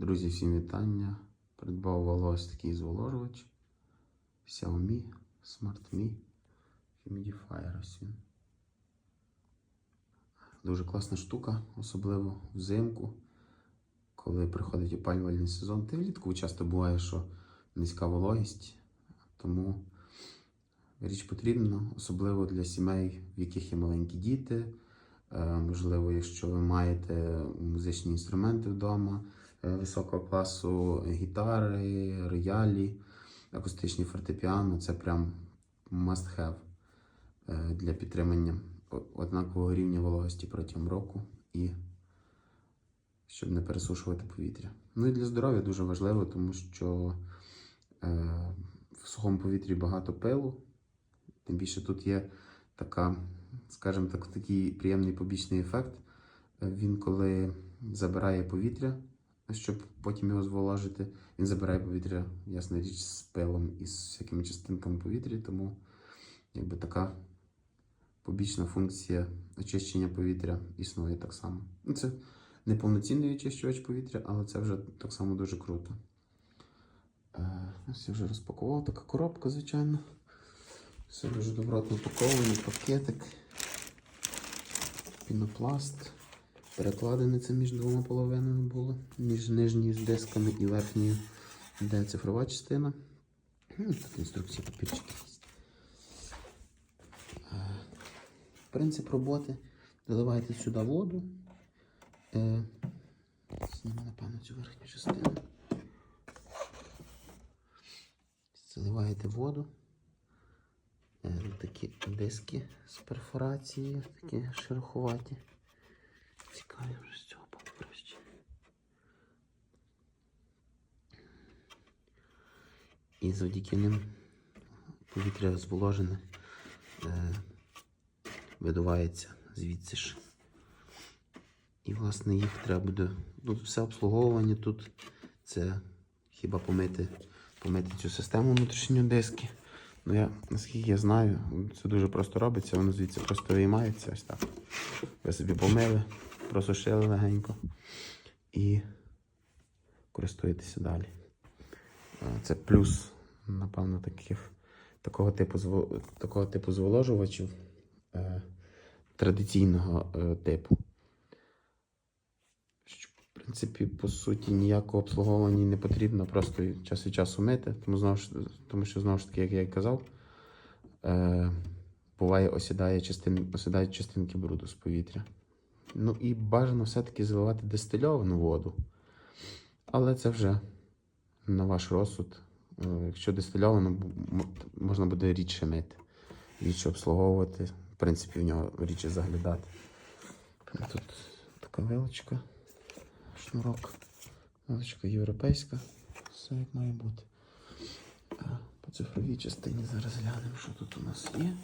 Друзі, всім вітання. Придбав ось такий зволожувач Xiaomi Smart Me Humidifier. Дуже класна штука, особливо взимку, коли приходить опалювальний сезон. Та влітку часто буває, що низька вологість, тому річ потрібна, особливо для сімей, в яких є маленькі діти. Е, Можливо, якщо ви маєте музичні інструменти вдома високого класу, гітари, роялі, акустичні фортепіано, це прям must have е, для підтримання однакового рівня вологості протягом року і щоб не пересушувати повітря. Ну і для здоров'я дуже важливо, тому що е, в сухому повітрі багато пилу. Тим більше тут є така, скажімо так, такий приємний побічний ефект. Е, Він коли забирає повітря, щоб потім його зволожити, він забирає повітря, ясна річ, з пилом і з всякими частинками повітря, тому якби така побічна функція очищення повітря існує так само. Ну, Це не повноцінний очищувач повітря, але це вже так само дуже круто. Е, Ось я вже розпакував така коробка, звичайно. Все дуже добротно упакований пакетик. Пінопласт. Перекладене це між двома половинами було. Між нижньою з дисками і верхньою, де цифрова частина. Ну, Тут інструкції папірчики. Е, Принцип роботи. Доливаєте сюди воду. Е, Знімемо, напевно, цю верхню частину. Заливаєте воду. Е, Такі диски з перфорацією, такі шероховаті. Цікаві з цього боку. І завдяки ним повітря зволожене е, видувається звідси ж. І, власне, їх треба буде. Ну, все обслуговування тут. Це хіба помити, помити цю систему внутрішньої диски. Ну, я, наскільки я знаю, це дуже просто робиться, воно звідси просто виймається ось так. Ви собі помили, просушили легенько і користуєтеся далі. Е, Це плюс, напевно, таких, такого, типу, такого типу зволожувачів е, традиційного е, типу. В принципі, по суті, ніякого обслуговування не потрібно, просто час від часу мити, тому, знову тому що, знову ж таки, як я і казав, е, буває осідає частин, осідають частинки бруду з повітря. Ну і бажано все-таки заливати дистильовану воду. Але це вже на ваш розсуд. Е, Якщо дистильовано, можна буде рідше мити, рідше обслуговувати, в принципі, в нього рідше заглядати. Тут така вилочка, шнурок, вилочка європейська, все як має бути. По цифровій частині зараз глянемо, що тут у нас є.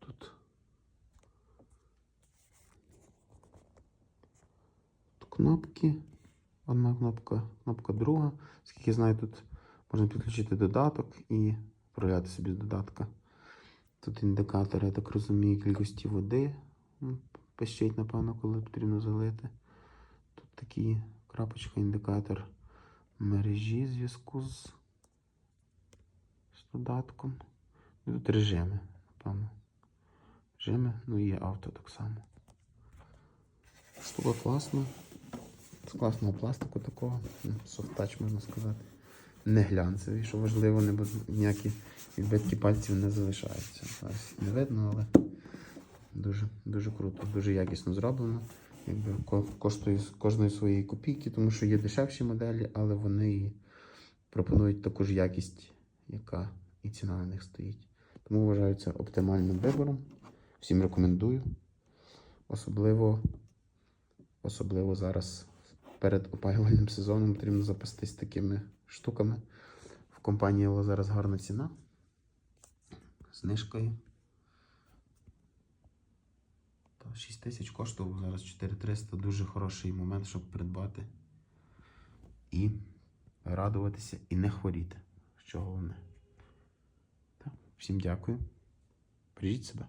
Тут Тут кнопки. Одна кнопка, кнопка друга. Скільки знаю, тут можна підключити додаток і управляти собі з додатка. Тут індикатор, я так розумію, кількості води. М, Пищить, напевно, коли потрібно залити. Тут такий крапочка, індикатор мережі зв'язку з, з додатком. І тут режими, напевно. Режими, ну і є авто так само. Штука класна. З класного пластику такого. ну, Софт-тач, можна сказати. Не глянцевий, що важливо, не ніякі відбитки пальців не залишаються. Ось не видно, але дуже, дуже круто, дуже якісно зроблено. Якби коштує кожної своєї копійки, тому що є дешевші моделі, але вони пропонують таку ж якість, яка і ціна на них стоїть. Тому вважаю це оптимальним вибором. Всім рекомендую. Особливо, особливо зараз перед опалювальним сезоном потрібно запастись такими штуками. В компанії Elo зараз гарна ціна. Знижкою. 6 тисяч коштував, зараз 4300. Дуже хороший момент, щоб придбати. І радуватися, і не хворіти. Що головне. Так, всім дякую. Бережіть себе.